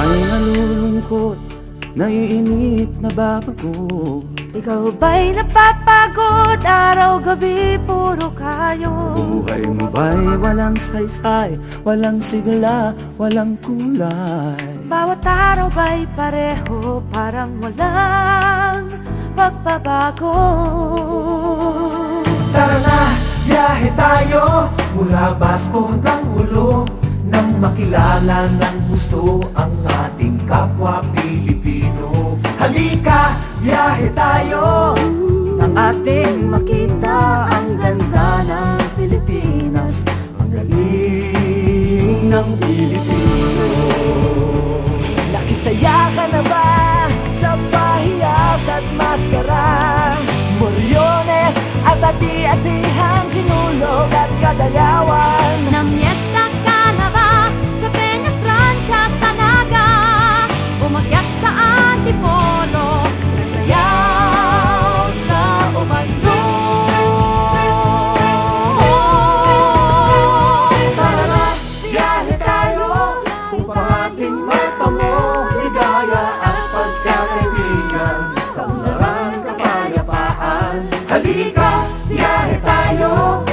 May nalulungkot, naiinip, nababago Ikaw ba'y napapagod? Araw-gabi, puro kayo. Buhay mo ba'y walang saysay, walang sigla, walang kulay? Bawat araw ba'y pareho, parang walang pagbabago? Tara na, biyahe tayo. Mula Basco hanggang makilala ng gusto ang ating kapwa Pilipino. Halika, biyahe tayo. Nang ating makita ang ganda ng Pilipinas. Ang galing ng Pilipino. Nakisaya ka na ba sa pahiyas at maskara? Moryones at ati-atihan, sinulog Halika, biyahe tayo.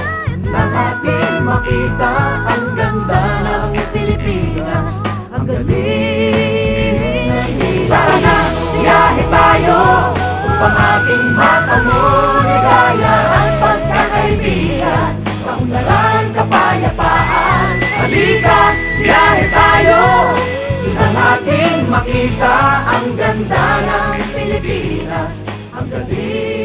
Nang ating makita Ang ganda ng Pilipinas. Ang galing Tara na, biyahe tayo. Upang ating matamo Ligaya at pagkakaibigan. Kaunlaran, kapayapaan. Halika, biyahe tayo. Nang ating makita Ang ganda ng Pilipinas. Ang galing